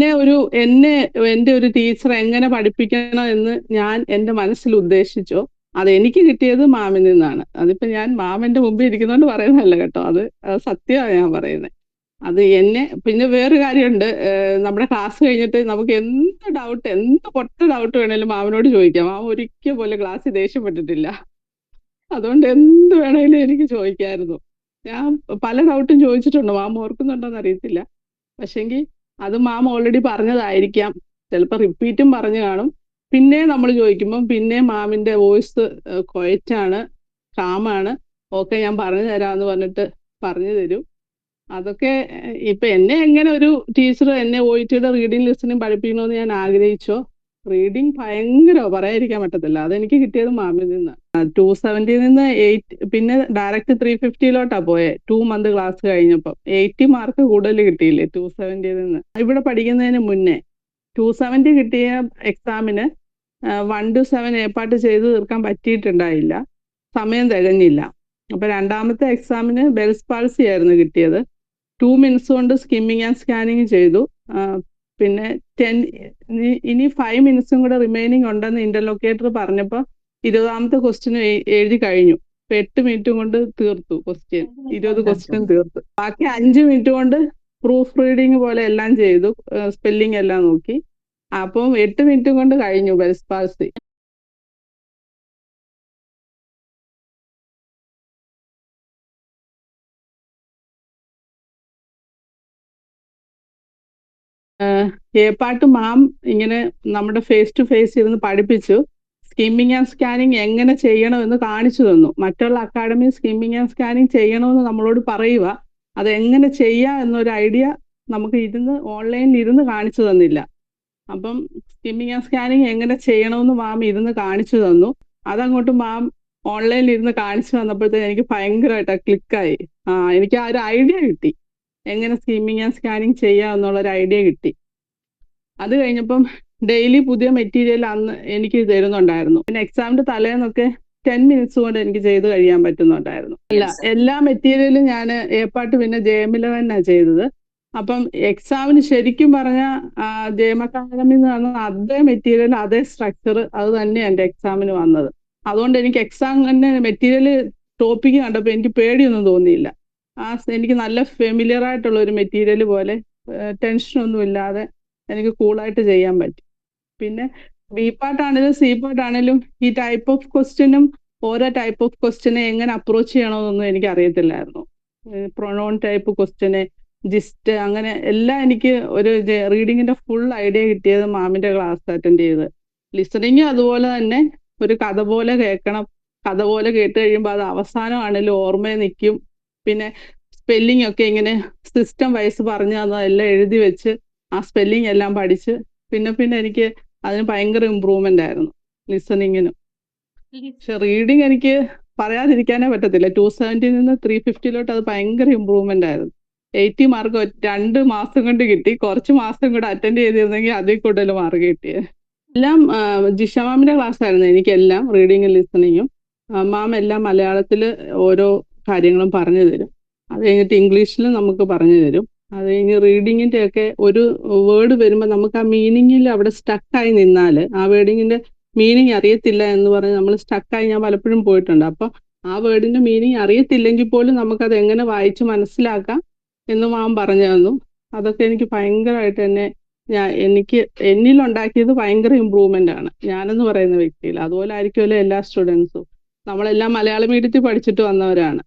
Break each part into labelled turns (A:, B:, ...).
A: എന്നെ ഒരു എന്നെ എന്റെ ഒരു ടീച്ചർ എങ്ങനെ പഠിപ്പിക്കണം എന്ന് ഞാൻ എന്റെ മനസ്സിൽ ഉദ്ദേശിച്ചോ. അത് എനിക്ക് കിട്ടിയത് മാമിൽ നിന്നാണ്. അതിപ്പോ ഞാൻ മാമന്റെ മുമ്പിൽ ഇരിക്കുന്നോണ്ട് പറയുന്നതല്ല കേട്ടോ. അത് സത്യമാണ് ഞാൻ പറയുന്നത് അത് എന്നെ പിന്നെ വേറൊരു കാര്യമുണ്ട്. നമ്മുടെ ക്ലാസ് കഴിഞ്ഞിട്ട് നമുക്ക് എന്ത് ഡൗട്ട് എന്ത് പൊട്ട ഡൗട്ട് വേണേലും മാമനോട് ചോദിക്കാം. മാമ ഒരിക്കൽ പോലെ ക്ലാസ് ദേഷ്യപ്പെട്ടിട്ടില്ല അതുകൊണ്ട് എന്ത് വേണേലും എനിക്ക് ചോദിക്കായിരുന്നു. ഞാൻ പല ഡൗട്ടും ചോദിച്ചിട്ടുണ്ട്. മാമ ഓർക്കുന്നുണ്ടോന്ന് അറിയത്തില്ല. പക്ഷെങ്കിൽ അത് മാം ഓൾറെഡി പറഞ്ഞതായിരിക്കാം. ചിലപ്പോൾ റിപ്പീറ്റും പറഞ്ഞു കാണും. പിന്നെ നമ്മൾ ചോദിക്കുമ്പം പിന്നെ മാമിന്റെ വോയിസ് കൊയറ്റാണ് കാമാണ് ഓക്കെ ഞാൻ പറഞ്ഞു തരാമെന്ന് പറഞ്ഞിട്ട് പറഞ്ഞു തരും. അതൊക്കെ ഇപ്പൊ എന്നെ എങ്ങനെ ഒരു ടീച്ചർ എന്നെ ഒ ടിയുടെ റീഡിംഗ് ലിസണിങ് പഠിപ്പിക്കണമെന്ന് ഞാൻ ആഗ്രഹിച്ചോ? റീഡിങ് ഭയങ്കര പറയാതിരിക്കാൻ പറ്റത്തില്ല. അതെനിക്ക് കിട്ടിയത് മാമിൽ നിന്ന്. ടു സെവന്റിയിൽ നിന്ന് എയ്റ്റ് പിന്നെ ഡയറക്റ്റ് ത്രീ ഫിഫ്റ്റിയിലോട്ടാ പോയെ. ടു മന്ത് ക്ലാസ് കഴിഞ്ഞപ്പം. എയ്റ്റി മാർക്ക് കൂടുതൽ കിട്ടിയില്ലേ ടു സെവന്റിയിൽ നിന്ന്? ഇവിടെ പഠിക്കുന്നതിന് മുന്നേ. ടു സെവന്റി കിട്ടിയ എക്സാമിന് വൺ ടു സെവൻ എ പാട്ട് ചെയ്ത് തീർക്കാൻ പറ്റിയിട്ടുണ്ടായില്ല. സമയം തികഞ്ഞില്ല. അപ്പൊ രണ്ടാമത്തെ എക്സാമിന് ബെൽസ് പാൾസി ആയിരുന്നു കിട്ടിയത്. ടു മിനിറ്റ്സ് കൊണ്ട് സ്കിമ്മിങ് ആൻഡ് സ്കാനിങ് ചെയ്തു. പിന്നെ ടെൻ ഇനി ഫൈവ് മിനിറ്റ്സും കൂടെ റിമൈനിങ് ഉണ്ടെന്ന് ഇന്റർലൊക്കേറ്റർ പറഞ്ഞപ്പോൾ ഇരുപതാമത്തെ ക്വസ്റ്റ്യൻ എഴുതി കഴിഞ്ഞു. ഇപ്പൊ എട്ട് മിനിറ്റും കൊണ്ട് തീർത്തു ക്വസ്റ്റ്യൻ ഇരുപത് ക്വസ്റ്റ്യൻ തീർത്തു. ബാക്കി അഞ്ച് മിനിറ്റ് കൊണ്ട് പ്രൂഫ് റീഡിങ് പോലെ എല്ലാം ചെയ്തു. സ്പെല്ലിംഗ് എല്ലാം നോക്കി. അപ്പം എട്ട് മിനിറ്റ് കൊണ്ട് കഴിഞ്ഞു ബെൽസ് പാൾസി ഏപ്പാട്ട് മാം ഇങ്ങനെ നമ്മുടെ ഫേസ് ടു ഫേസ് ഇരുന്ന് പഠിപ്പിച്ചു. സ്കിമ്മിങ് ആൻഡ് സ്കാനിങ് എങ്ങനെ ചെയ്യണമെന്ന് കാണിച്ചു തന്നു. മറ്റുള്ള അക്കാഡമി സ്കിമ്മിങ് ആൻഡ് സ്കാനിങ് ചെയ്യണമെന്ന് നമ്മളോട് പറയുക. അത് എങ്ങനെ ചെയ്യാം എന്നൊരു ഐഡിയ നമുക്ക് ഇരുന്ന് ഓൺലൈനിൽ ഇരുന്ന് കാണിച്ചു തന്നില്ല. അപ്പം സ്കിമ്മിങ് ആൻഡ് സ്കാനിങ് എങ്ങനെ ചെയ്യണമെന്ന് മാം ഇരുന്ന് കാണിച്ചു തന്നു. അതങ്ങോട്ട് മാം ഓൺലൈനിൽ ഇരുന്ന് കാണിച്ചു തന്നപ്പോഴത്തേ എനിക്ക് ഭയങ്കരമായിട്ട് ക്ലിക്കായി. ആ എനിക്ക് ആ ഒരു ഐഡിയ കിട്ടി. എങ്ങനെ സ്കിമ്മിങ് ആൻഡ് സ്കാനിങ് ചെയ്യാം എന്നുള്ള ഒരു ഐഡിയ കിട്ടി. അത് കഴിഞ്ഞപ്പം ഡെയിലി പുതിയ മെറ്റീരിയൽ അന്ന് എനിക്ക് തരുന്നുണ്ടായിരുന്നു. പിന്നെ എക്സാമിന്റെ തലേന്നൊക്കെ ടെൻ മിനിറ്റ്സ് കൊണ്ട് എനിക്ക് ചെയ്ത് കഴിയാൻ പറ്റുന്നുണ്ടായിരുന്നു. അല്ല എല്ലാ മെറ്റീരിയലും ഞാൻ ഏപ്പാട്ട് പിന്നെ തന്നെയാണ് ചെയ്തത്. അപ്പം എക്സാമിന് ശരിക്കും പറഞ്ഞ ജയം അക്കാദമി എന്ന് പറഞ്ഞ അതേ മെറ്റീരിയൽ അതേ സ്ട്രക്ചർ അത് തന്നെ എന്റെ എക്സാമിന് വന്നത്. അതുകൊണ്ട് എനിക്ക് എക്സാം തന്നെ മെറ്റീരിയൽ ടോപ്പിക്ക് കണ്ടപ്പോൾ എനിക്ക് പേടിയൊന്നും തോന്നിയില്ല. ആ എനിക്ക് നല്ല ഫെമിലിയർ ആയിട്ടുള്ള ഒരു മെറ്റീരിയൽ പോലെ ടെൻഷനൊന്നും ഇല്ലാതെ എനിക്ക് കൂളായിട്ട് ചെയ്യാൻ പറ്റി. പിന്നെ ബി പാർട്ടാണെങ്കിലും സി പാർട്ടാണെങ്കിലും ഈ ടൈപ്പ് ഓഫ് ക്വസ്റ്റ്യനും ഓരോ ടൈപ്പ് ഓഫ് ക്വസ്റ്റ്യനെ എങ്ങനെ അപ്രോച്ച് ചെയ്യണമെന്നൊന്നും എനിക്ക് അറിയത്തില്ലായിരുന്നു പ്രൊണോൺ ടൈപ്പ് ക്വസ്റ്റ്യന് ജിസ്റ്റ് അങ്ങനെ എല്ലാം എനിക്ക് ഒരു റീഡിങ്ങിന്റെ ഫുൾ ഐഡിയ കിട്ടിയത് മാമിന്റെ ക്ലാസ് അറ്റൻഡ് ചെയ്ത്. ലിസണിങ് അതുപോലെ തന്നെ ഒരു കഥ പോലെ കേൾക്കണം. കഥ പോലെ കേട്ട് കഴിയുമ്പോൾ അത് അവസാനമാണെങ്കിലും ഓർമ്മയിൽ നിൽക്കും പിന്നെ സ്പെല്ലിംഗ് ഒക്കെ ഇങ്ങനെ സിസ്റ്റം വൈസ് പറഞ്ഞു തന്നതെല്ലാം എഴുതി വെച്ച് ആ സ്പെല്ലിംഗ് എല്ലാം പഠിച്ച് പിന്നെ പിന്നെ എനിക്ക് അതിന് ഭയങ്കര ഇമ്പ്രൂവ്മെന്റ് ആയിരുന്നു. ലിസണിങ്ങിനും പക്ഷെ റീഡിങ് എനിക്ക് പറയാതിരിക്കാനേ പറ്റത്തില്ല. ടു സെവന്റി നിന്ന് ത്രീ ഫിഫ്റ്റിയിലോട്ട് അത് ഭയങ്കര ഇമ്പ്രൂവ്മെന്റ് ആയിരുന്നു. എയ്റ്റി മാർക്ക് രണ്ട് മാസം കൊണ്ട് കിട്ടി. കുറച്ച് മാസം കൂടെ അറ്റൻഡ് ചെയ്തിരുന്നെങ്കിൽ അതിൽ കൂടുതൽ മാർക്ക് കിട്ടിയത് എല്ലാം ജിഷ മാമിന്റെ ക്ലാസ് ആയിരുന്നു. എനിക്കെല്ലാം റീഡിങ്ങും ലിസണിങ്ങും മാം എല്ലാം മലയാളത്തിൽ ഓരോ കാര്യങ്ങളും പറഞ്ഞു തരും. അത് കഴിഞ്ഞിട്ട് ഇംഗ്ലീഷിലും നമുക്ക് പറഞ്ഞു തരും. അത് കഴിഞ്ഞ് റീഡിങ്ങിന്റെ ഒക്കെ ഒരു വേർഡ് വരുമ്പോൾ നമുക്ക് ആ മീനിങ്ങിൽ അവിടെ സ്റ്റക്കായി നിന്നാൽ ആ വേർഡിങ്ങിന്റെ മീനിങ് അറിയത്തില്ല എന്ന് പറഞ്ഞ് നമ്മൾ സ്റ്റക്കായി ഞാൻ പലപ്പോഴും പോയിട്ടുണ്ട്. അപ്പൊ ആ വേർഡിന്റെ മീനിങ് അറിയത്തില്ലെങ്കിൽ പോലും നമുക്കത് എങ്ങനെ വായിച്ച് മനസ്സിലാക്കാം എന്ന് മാം പറഞ്ഞു തന്നു. അതൊക്കെ എനിക്ക് ഭയങ്കരമായിട്ട് തന്നെ ഞാൻ എനിക്ക് എന്നിലുണ്ടാക്കിയത് ഭയങ്കര ഇമ്പ്രൂവ്മെന്റ് ആണ്. ഞാനെന്ന് പറയുന്ന വ്യക്തിയിൽ. അതുപോലെ ആയിരിക്കുമല്ലോ എല്ലാ സ്റ്റുഡൻസും നമ്മളെല്ലാം മലയാള മീഡിയത്തിൽ പഠിച്ചിട്ട് വന്നവരാണ്.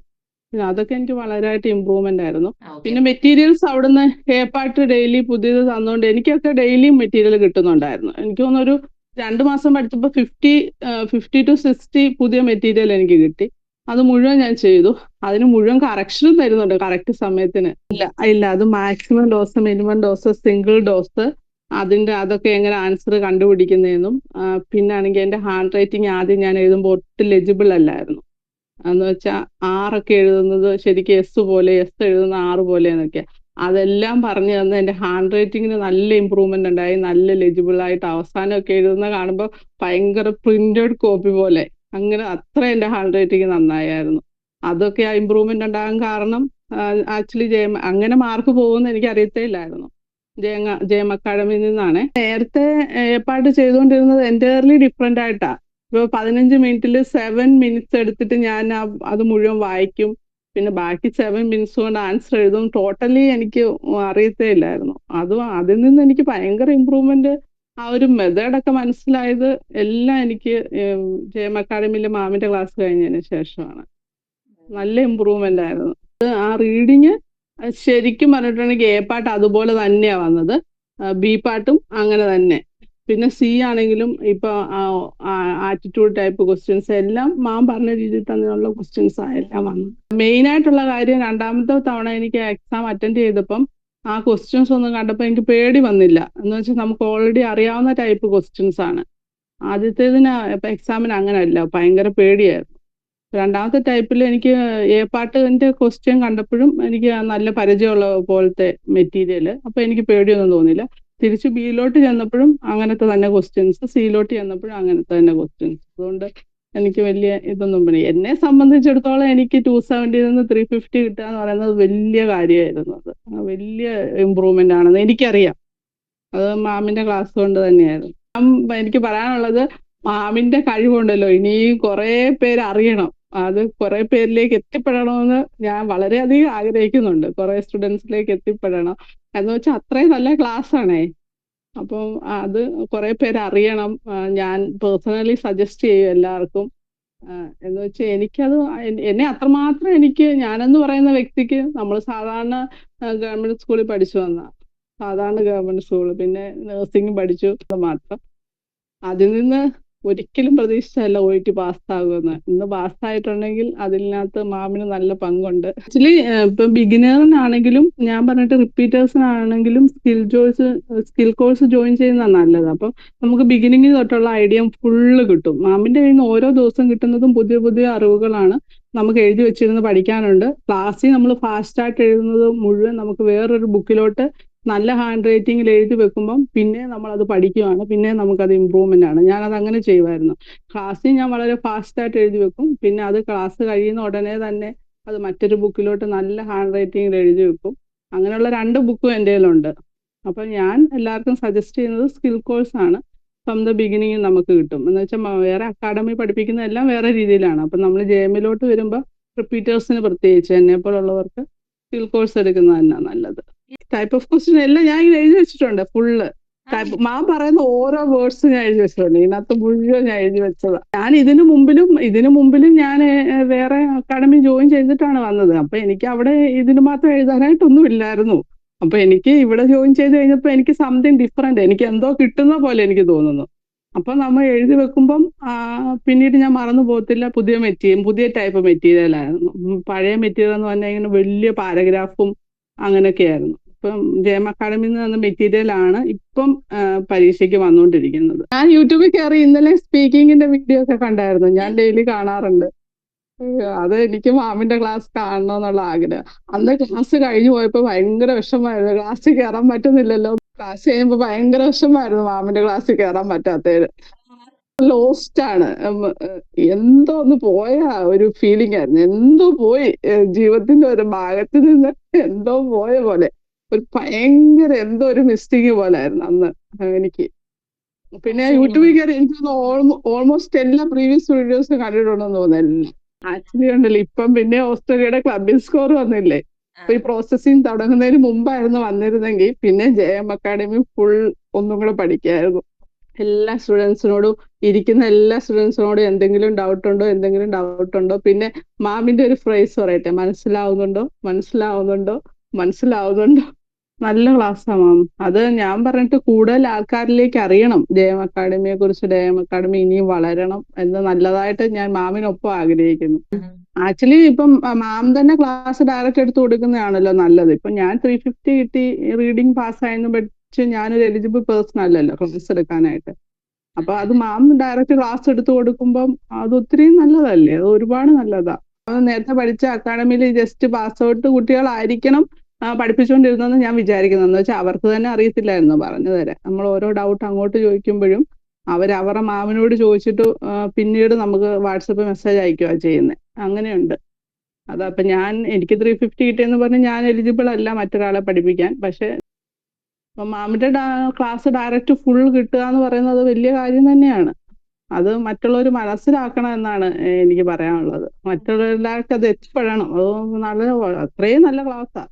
A: അതൊക്കെ എനിക്ക് വളരെയായിട്ട് ഇമ്പ്രൂവ്മെന്റ് ആയിരുന്നു. പിന്നെ മെറ്റീരിയൽസ് അവിടുന്ന് ഏപ്പാട്ട് ഡെയിലി പുതിയത് തന്നുകൊണ്ട് എനിക്കൊക്കെ ഡെയിലി മെറ്റീരിയൽ കിട്ടുന്നുണ്ടായിരുന്നു. എനിക്ക് തോന്നുന്നു ഒരു രണ്ട് മാസം പഠിച്ചപ്പോൾ ഫിഫ്റ്റി ഫിഫ്റ്റി ടു സിക്സ്റ്റി പുതിയ മെറ്റീരിയൽ എനിക്ക് കിട്ടി. അത് മുഴുവൻ ഞാൻ ചെയ്തു. അതിന് മുഴുവൻ കറക്ഷനും തരുന്നുണ്ട് കറക്റ്റ് സമയത്തിന്. ഇല്ല ഇല്ല അത് maximum dose minimum dose single dose അതിന്റെ അതൊക്കെ എങ്ങനെ ആൻസർ കണ്ടുപിടിക്കുന്നതെന്നും പിന്നാണെങ്കിൽ എന്റെ ഹാൻഡ് റൈറ്റിംഗ് ആദ്യം ഞാൻ എഴുതുമ്പോൾ ഒട്ടും ലെജിബിൾ അല്ലായിരുന്നു. എന്ന് വെച്ചാൽ ആറൊക്കെ എഴുതുന്നത് ശരിക്ക് എസ് പോലെ എസ് എഴുതുന്ന ആറ് പോലെ എന്നൊക്കെ. അതെല്ലാം പറഞ്ഞു തന്ന് എന്റെ ഹാൻഡ് റൈറ്റിങ്ങിന് നല്ല ഇമ്പ്രൂവ്മെന്റ് ഉണ്ടായി നല്ല ലെജിബിൾ ആയിട്ട് അവസാനമൊക്കെ എഴുതുന്ന കാണുമ്പോൾ ഭയങ്കര പ്രിന്റഡ് കോപ്പി പോലെ. അങ്ങനെ അത്ര എന്റെ ഹാൻഡ് റൈറ്റിംഗ് നന്നായിരുന്നു അതൊക്കെ ആ ഇമ്പ്രൂവ്മെന്റ് ഉണ്ടാകാൻ കാരണം ആക്ച്വലി ജയം അങ്ങനെ മാർക്ക് പോകുമെന്ന് എനിക്ക് അറിയത്തേ ഇല്ലായിരുന്നു ജയ ജയം അക്കാഡമിയിൽ നിന്നാണ്. നേരത്തെ ഏർപ്പാട് ചെയ്തുകൊണ്ടിരുന്നത് എന്റയർലി ഡിഫറെന്റ് ആയിട്ടാ. ഇപ്പോൾ പതിനഞ്ച് മിനിറ്റിൽ സെവൻ മിനിറ്റ്സ് എടുത്തിട്ട് ഞാൻ അത് മുഴുവൻ വായിക്കും. പിന്നെ ബാക്കി സെവൻ മിനിറ്റ്സ് കൊണ്ട് ആൻസർ എഴുതും. ടോട്ടലി എനിക്ക് അറിയത്തേ ഇല്ലായിരുന്നു അതും അതിൽ നിന്ന് എനിക്ക് ഭയങ്കര ഇമ്പ്രൂവ്മെന്റ് ആ ഒരു മെത്തേഡൊക്കെ മനസ്സിലായത് എല്ലാം എനിക്ക് ജയം അക്കാഡമിയിലെ മാമിന്റെ ക്ലാസ് കഴിഞ്ഞതിന് ശേഷമാണ്. നല്ല ഇമ്പ്രൂവ്മെന്റ് ആയിരുന്നു. ആ റീഡിങ് ശരിക്കും പറഞ്ഞിട്ടുണ്ടെങ്കിൽ എ പാട്ട് അതുപോലെ തന്നെയാ വന്നത്. ബി പാട്ടും അങ്ങനെ തന്നെ. പിന്നെ സി ആണെങ്കിലും ഇപ്പൊ ആറ്റിറ്റ്യൂഡ് ടൈപ്പ് ക്വസ്റ്റ്യൻസ് എല്ലാം മാം പറഞ്ഞ രീതിയിൽ തന്നെയുള്ള ക്വസ്റ്റ്യൻസ് എല്ലാം വന്നു. മെയിൻ ആയിട്ടുള്ള കാര്യം രണ്ടാമത്തെ തവണ എനിക്ക് എക്സാം അറ്റൻഡ് ചെയ്തപ്പം ആ ക്വസ്റ്റ്യൻസ് ഒന്നും കണ്ടപ്പോൾ എനിക്ക് പേടി വന്നില്ല. എന്ന് വെച്ചാൽ നമുക്ക് ഓൾറെഡി അറിയാവുന്ന ടൈപ്പ് ക്വസ്റ്റ്യൻസ് ആണ്. ആദ്യത്തേതിന് ഇപ്പൊ എക്സാമിന് അങ്ങനെയല്ല ഭയങ്കര പേടിയായിരുന്നു. രണ്ടാമത്തെ ടൈപ്പിൽ എനിക്ക് എ പാട്ടിന്റെ ക്വസ്റ്റ്യൻ കണ്ടപ്പോഴും എനിക്ക് നല്ല പരിചയമുള്ള പോലത്തെ മെറ്റീരിയൽ അപ്പൊ എനിക്ക് പേടിയൊന്നും തോന്നില്ല തിരിച്ച് ബിയിലോട്ട് ചെന്നപ്പോഴും അങ്ങനത്തെ തന്നെ ക്വസ്റ്റ്യൻസ് സിയിലോട്ട് ചെന്നപ്പോഴും അങ്ങനത്തെ തന്നെ ക്വസ്റ്റ്യൻസ് അതുകൊണ്ട് എനിക്ക് വലിയ ഇതൊന്നും പറയും എന്നെ സംബന്ധിച്ചിടത്തോളം എനിക്ക് ടു സെവന്റിയിൽ നിന്ന് ത്രീ ഫിഫ്റ്റി കിട്ടുക എന്ന് പറയുന്നത് വലിയ കാര്യമായിരുന്നു അത്. വലിയ ഇമ്പ്രൂവ്മെന്റ് ആണെന്ന് എനിക്കറിയാം. അത് മാമിന്റെ ക്ലാസ് കൊണ്ട് തന്നെയായിരുന്നു. എനിക്ക് പറയാനുള്ളത് മാമിന്റെ കഴിവുണ്ടല്ലോ. ഇനിയും കുറെ പേര് അറിയണം. അത് കുറെ പേരിലേക്ക് എത്തിപ്പെടണമെന്ന് ഞാൻ വളരെയധികം ആഗ്രഹിക്കുന്നുണ്ട്. കുറെ സ്റ്റുഡൻസിലേക്ക് എത്തിപ്പെടണം. എന്ന് വെച്ചാൽ അത്രയും നല്ല ക്ലാസ് ആണേ അപ്പം അത് കുറെ പേര് അറിയണം. ഞാൻ പേഴ്സണലി സജസ്റ്റ് ചെയ്യും എല്ലാവർക്കും. എന്ന് വെച്ചാൽ എനിക്കത് എന്നെ അത്രമാത്രം എനിക്ക് ഞാനെന്ന് പറയുന്ന വ്യക്തിക്ക് നമ്മൾ സാധാരണ ഗവൺമെന്റ് സ്കൂളിൽ പഠിച്ചു വന്ന സാധാരണ ഗവൺമെന്റ് സ്കൂൾ പിന്നെ നഴ്സിംഗ് പഠിച്ചു മാത്രം. അതിൽ നിന്ന് ഒരിക്കലും പ്രതീക്ഷിച്ചല്ല ഒ ടി പാസ്സാകുമെന്ന് ഇന്ന് പാസ്സായിട്ടുണ്ടെങ്കിൽ അതിനകത്ത് മാമിന് നല്ല പങ്കുണ്ട്. ആക്ച്വലി ഇപ്പൊ ബിഗിനറിനാണെങ്കിലും ഞാൻ പറഞ്ഞിട്ട് റിപ്പീറ്റേഴ്സിനാണെങ്കിലും skill Joyce skill course join ചെയ്യുന്നതാണ് നല്ലത്. അപ്പം നമുക്ക് ബിഗിനിങ്ങിൽ തൊട്ടുള്ള ഐഡിയ ഫുള്ള് കിട്ടും. മാമിന്റെ കയ്യിൽ നിന്ന് ഓരോ ദിവസം കിട്ടുന്നതും പുതിയ പുതിയ അറിവുകളാണ് നമുക്ക് എഴുതി വെച്ചിരുന്ന് പഠിക്കാനുണ്ട്. ക്ലാസ്സിൽ നമ്മൾ ഫാസ്റ്റ് ആയിട്ട് എഴുതുന്നത് മുഴുവൻ നമുക്ക് വേറൊരു ബുക്കിലോട്ട് നല്ല ഹാൻഡ് റൈറ്റിംഗിൽ എഴുതി വെക്കുമ്പം പിന്നെ നമ്മൾ അത് പഠിക്കുവാണ് പിന്നെ നമുക്കത് ഇമ്പ്രൂവ്മെന്റ് ആണ്. ഞാൻ അത് അങ്ങനെ ചെയ്യുമായിരുന്നു. ക്ലാസ്സിൽ ഞാൻ വളരെ ഫാസ്റ്റായിട്ട് എഴുതി വെക്കും. പിന്നെ അത് ക്ലാസ് കഴിയുന്ന ഉടനെ തന്നെ അത് മറ്റൊരു ബുക്കിലോട്ട് നല്ല ഹാൻഡ് റൈറ്റിംഗിൽ എഴുതി വെക്കും. അങ്ങനെയുള്ള രണ്ട് ബുക്കും എന്റെ കയ്യിലുണ്ട്. അപ്പം ഞാൻ എല്ലാവർക്കും സജസ്റ്റ് ചെയ്യുന്നത് സ്കിൽ കോഴ്സ് ആണ്. ഫ്രം ദ ബിഗിനിങ് നമുക്ക് കിട്ടും. എന്ന് വെച്ചാൽ വേറെ അക്കാഡമി പഠിപ്പിക്കുന്നതെല്ലാം വേറെ രീതിയിലാണ്. അപ്പം നമ്മൾ ജെ എമ്മിലോട്ട് വരുമ്പോൾ റിപ്പീറ്റേഴ്സിന് പ്രത്യേകിച്ച് എന്നെ പോലുള്ളവർക്ക് സ്കിൽ കോഴ്സ് എടുക്കുന്നത് തന്നെ നല്ലത്. ടൈപ്പ് ഓഫ് ക്വസ്റ്റ്യൻ എല്ലാം ഞാൻ ഇങ്ങനെ എഴുതി വെച്ചിട്ടുണ്ട് ഫുള്ള് ടൈപ്പ് മാം പറയുന്ന ഓരോ വേർഡ്സ് ഞാൻ എഴുതി വെച്ചിട്ടുണ്ട്. ഇതിനകത്ത് മുഴുവൻ ഞാൻ എഴുതി വെച്ചത്. ഞാൻ ഇതിനു മുമ്പിലും ഇതിനു മുമ്പിലും ഞാൻ വേറെ അക്കാഡമി ജോയിൻ ചെയ്തിട്ടാണ് വന്നത്. അപ്പൊ എനിക്ക് അവിടെ ഇതിന് മാത്രം എഴുതാനായിട്ടൊന്നും ഇല്ലായിരുന്നു അപ്പൊ എനിക്ക് ഇവിടെ ജോയിൻ ചെയ്ത് കഴിഞ്ഞപ്പോ എനിക്ക് സംതിങ് ഡിഫറെന്റ് എനിക്ക് എന്തോ കിട്ടുന്ന പോലെ എനിക്ക് തോന്നുന്നു. അപ്പൊ നമ്മൾ എഴുതി വെക്കുമ്പം പിന്നീട് ഞാൻ മറന്നു പോകത്തില്ല. പുതിയ മെറ്റീരിയൽ പുതിയ ടൈപ്പ് മെറ്റീരിയൽ ആയിരുന്നു. പഴയ മെറ്റീരിയൽ എന്ന് പറഞ്ഞാൽ ഇങ്ങനെ വലിയ പാരഗ്രാഫും അങ്ങനെയൊക്കെയായിരുന്നു. ഇപ്പം ജയം അക്കാഡമിയിൽ നിന്ന് മെറ്റീരിയൽ ആണ് ഇപ്പം പരീക്ഷയ്ക്ക് വന്നുകൊണ്ടിരിക്കുന്നത് ഞാൻ യൂട്യൂബിൽ കയറി ഇന്നലെ സ്പീക്കിങ്ങിന്റെ വീഡിയോ ഒക്കെ കണ്ടായിരുന്നു. ഞാൻ ഡെയിലി കാണാറുണ്ട്. അത് എനിക്ക് മാമിന്റെ ക്ലാസ് കാണണം എന്നുള്ള ആഗ്രഹം. അന്ന് ക്ലാസ് കഴിഞ്ഞു പോയപ്പോ ഭയങ്കര വിഷമായിരുന്നു ക്ലാസ്സിൽ കയറാൻ പറ്റുന്നില്ലല്ലോ. ക്ലാസ് കഴിയുമ്പോ ഭയങ്കര വിഷമായിരുന്നു മാമിന്റെ ക്ലാസ്സിൽ കയറാൻ പറ്റാത്തത്. ലോസ്റ്റ് ആണ്. എന്തോ ഒന്ന് പോയ ഒരു ഫീലിംഗ് ആയിരുന്നു. എന്തോ പോയി. ജീവിതത്തിന്റെ ഒരു ഭാഗത്ത് നിന്ന് എന്തോ പോയ പോലെ. ഒരു ഭയങ്കര എന്തോ ഒരു മിസ്റ്റേക്ക് പോലെ ആയിരുന്നു അന്ന് എനിക്ക്. പിന്നെ യൂട്യൂബിൽ കയറി എനിക്ക് ഓൾമോസ്റ്റ് എല്ലാ പ്രീവിയസ് വീഡിയോസും കണ്ടിട്ടുണ്ടെന്ന് തോന്നുന്നു ആക്ച്വലി ഉണ്ടല്ലോ ഇപ്പം പിന്നെ ഓസ്ട്രേലിയയുടെ ക്ലബിൽ സ്കോർ വന്നില്ലേ? അപ്പൊ ഈ പ്രോസസ്സിങ് തുടങ്ങുന്നതിന് മുമ്പായിരുന്നു വന്നിരുന്നെങ്കിൽ പിന്നെ ജെ എം അക്കാഡമി ഫുൾ ഒന്നും കൂടെ പഠിക്കായിരുന്നു. എല്ലാ സ്റ്റുഡൻസിനോടും ഇരിക്കുന്ന എല്ലാ സ്റ്റുഡൻസിനോടും എന്തെങ്കിലും ഡൗട്ട് ഉണ്ടോ എന്തെങ്കിലും ഡൗട്ട് ഉണ്ടോ? പിന്നെ മാമിന്റെ ഒരു ഫ്രേസ് പറയട്ടെ മനസ്സിലാവുന്നുണ്ടോ മനസ്സിലാവുന്നുണ്ടോ മനസ്സിലാവുന്നുണ്ടോ? നല്ല ക്ലാസ്സാ മാം. അത് ഞാൻ പറഞ്ഞിട്ട് കൂടുതൽ ആൾക്കാരിലേക്ക് അറിയണം. ജയം അക്കാഡമിയെ കുറിച്ച് ജയം അക്കാഡമി ഇനിയും വളരണം എന്ന് നല്ലതായിട്ട് ഞാൻ മാമിനൊപ്പം ആഗ്രഹിക്കുന്നു. ആക്ച്വലി ഇപ്പം മാം തന്നെ ക്ലാസ് ഡയറക്റ്റ് എടുത്തു കൊടുക്കുന്നതാണല്ലോ നല്ലത്. ഇപ്പൊ ഞാൻ ത്രീ ഫിഫ്റ്റി കിട്ടി റീഡിംഗ് പാസ്സായെന്ന് പഠിച്ച് ഞാനൊരു എലിജിബിൾ പേഴ്സൺ അല്ലല്ലോ ക്ലാസ് എടുക്കാനായിട്ട്. അപ്പൊ അത് മാം ഡയറക്റ്റ് ക്ലാസ് എടുത്ത് കൊടുക്കുമ്പം അത് ഒത്തിരി നല്ലതല്ലേ? അത് ഒരുപാട് നല്ലതാ. നേരത്തെ പഠിച്ച അക്കാഡമിയിൽ ജസ്റ്റ് പാസ് ഔട്ട് കുട്ടികളായിരിക്കണം. പഠിപ്പിച്ചുകൊണ്ടിരുന്നെന്ന് ഞാൻ വിചാരിക്കുന്നു. എന്ന് വെച്ചാൽ അവർക്ക് തന്നെ അറിയത്തില്ലായിരുന്നു പറഞ്ഞു തരാം നമ്മൾ ഓരോ ഡൗട്ട് അങ്ങോട്ട് ചോദിക്കുമ്പോഴും അവർ അവരുടെ മാമിനോട് ചോദിച്ചിട്ട് പിന്നീട് നമുക്ക് വാട്സപ്പ് മെസ്സേജ് അയക്കുക ചെയ്യുന്നത് അങ്ങനെയുണ്ട്. അതപ്പം ഞാൻ എനിക്ക് ത്രീ ഫിഫ്റ്റി കിട്ടിയെന്ന് പറഞ്ഞ് ഞാൻ എലിജിബിൾ അല്ല മറ്റൊരാളെ പഠിപ്പിക്കാൻ. പക്ഷെ മാമിന്റെ ക്ലാസ് ഡയറക്റ്റ് ഫുൾ കിട്ടുക എന്ന് പറയുന്നത് വലിയ കാര്യം തന്നെയാണ്. അത് മറ്റുള്ളവർ മനസ്സിലാക്കണം എന്നാണ് എനിക്ക് പറയാനുള്ളത്. മറ്റുള്ളവരിലേക്ക് അത് എത്തിപ്പെടണം. അത് നല്ല അത്രയും നല്ല ക്ലാസ്സാണ്